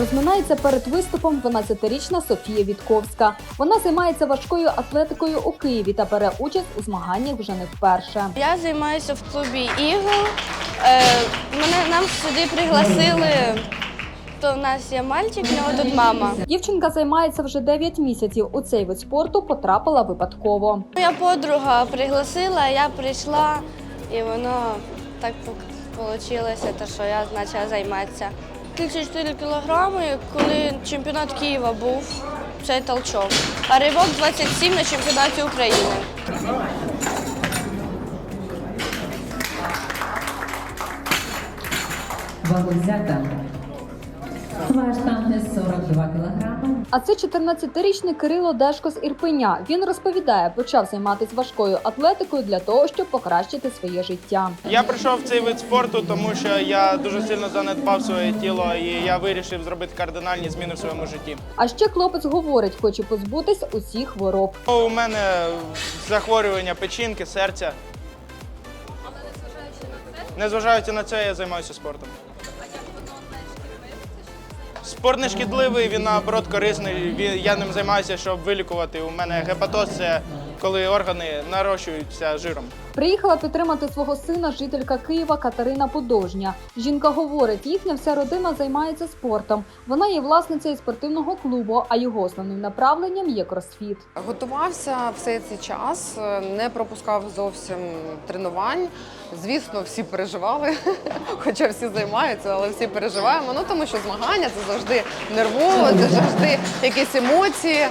Розминається перед виступом 12-річна Софія Вітковська. Вона займається важкою атлетикою у Києві та бере участь у змаганнях вже не вперше. Я займаюся в клубі Ігл. Е, мене нам сюди пригласили. То в нас є мальчик, в нього тут мама. Дівчинка займається вже 9 місяців. У цей вид спорту потрапила випадково. Моя подруга пригласила, я прийшла, і воно так вийшло, що я почала займатися. 34 кілограми, коли чемпіонат Києва був, це толчок. А ривок 27 на чемпіонаті України. Взята. Ваш штанги 42 кілограми. А це 14-річний Кирило Дешко з Ірпеня. Він розповідає, почав займатися важкою атлетикою для того, щоб покращити своє життя. Я прийшов в цей вид спорту, тому що я дуже сильно занедбав своє тіло і я вирішив зробити кардинальні зміни в своєму житті. А ще хлопець говорить, хоче позбутись усіх хвороб. У мене захворювання печінки, серця. Але незважаючи на це, Незважаючи на це, я займаюся спортом. Спорт не шкідливий, він наоборот корисний. Я ним займаюся, щоб вилікувати. У мене гепатоз це коли органи нарощуються жиром. Приїхала підтримати свого сина жителька Києва Катерина Подожня. Жінка говорить, їхня вся родина займається спортом. Вона є власницею спортивного клубу, а його основним направленням є кросфіт. Готувався все цей час, не пропускав зовсім тренувань. Звісно, всі переживали, хоча всі займаються, але всі переживаємо. Ну тому що змагання це завжди нервово, це завжди якісь емоції,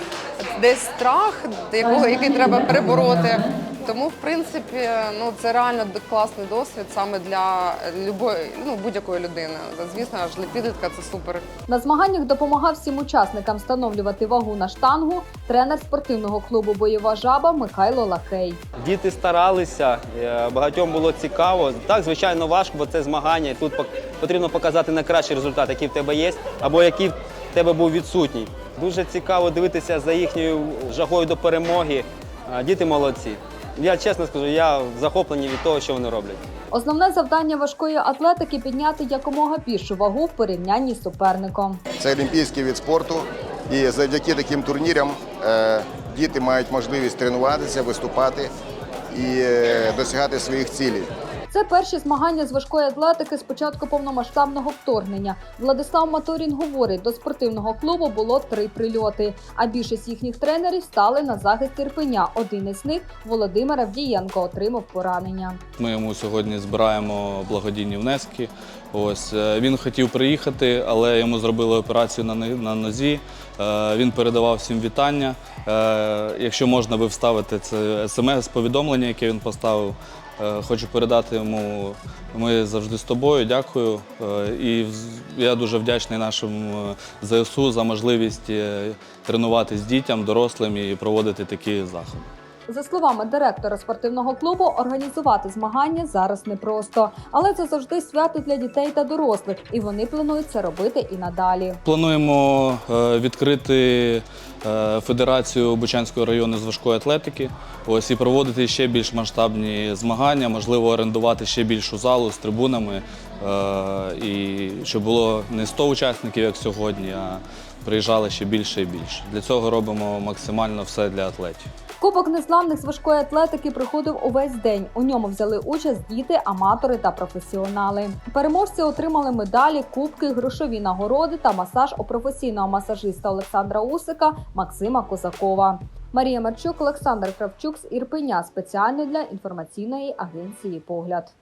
десь страх, якого який треба перебороти. Тому, в принципі, ну це реально класний досвід саме для любої, ну будь-якої людини. Звісно, аж для підлітка це супер. На змаганнях допомагав всім учасникам встановлювати вагу на штангу тренер спортивного клубу Бойова жаба Михайло Лакей. Діти старалися, е, багатьом було цікаво. Так, звичайно, важко, бо це змагання. і Тут потрібно показати найкращий результат, який в тебе є, або який в тебе був відсутній. Дуже цікаво дивитися за їхньою жагою до перемоги. Діти молодці. Я чесно скажу, я захоплений від того, що вони роблять. Основне завдання важкої атлетики підняти якомога більшу вагу в порівнянні з суперником. Це олімпійський від спорту, і завдяки таким турнірам е, діти мають можливість тренуватися, виступати і е, досягати своїх цілей. Це перші змагання з важкої атлетики з початку повномасштабного вторгнення. Владислав Маторін говорить, до спортивного клубу було три прильоти. А більшість їхніх тренерів стали на захист Ірпеня. Один із них Володимир Авдієнко отримав поранення. Ми йому сьогодні збираємо благодійні внески. Ось е, він хотів приїхати, але йому зробили операцію на нозі. Е, Він передавав всім вітання. Е, Якщо можна, ви вставите це смс-повідомлення, яке він поставив. Е, Хочу передати йому. Ми завжди з тобою. Дякую. Е, І я дуже вдячний нашим е, ЗСУ за можливість тренуватись тренуватись дітям, дорослим і проводити такі заходи. За словами директора спортивного клубу, організувати змагання зараз непросто, але це завжди свято для дітей та дорослих, і вони планують це робити і надалі. Плануємо е, відкрити е, Федерацію Бучанського району з важкої атлетики. Ось і проводити ще більш масштабні змагання, можливо, орендувати ще більшу залу з трибунами, е, і щоб було не 100 учасників, як сьогодні, а приїжджали ще більше і більше. Для цього робимо максимально все для атлетів. Кубок незламних з важкої атлетики проходив увесь день. У ньому взяли участь діти, аматори та професіонали. Переможці отримали медалі, кубки, грошові нагороди та масаж у професійного масажиста Олександра Усика Максима Козакова. Марія Марчук, Олександр Кравчук з Ірпеня спеціально для інформаційної агенції Погляд.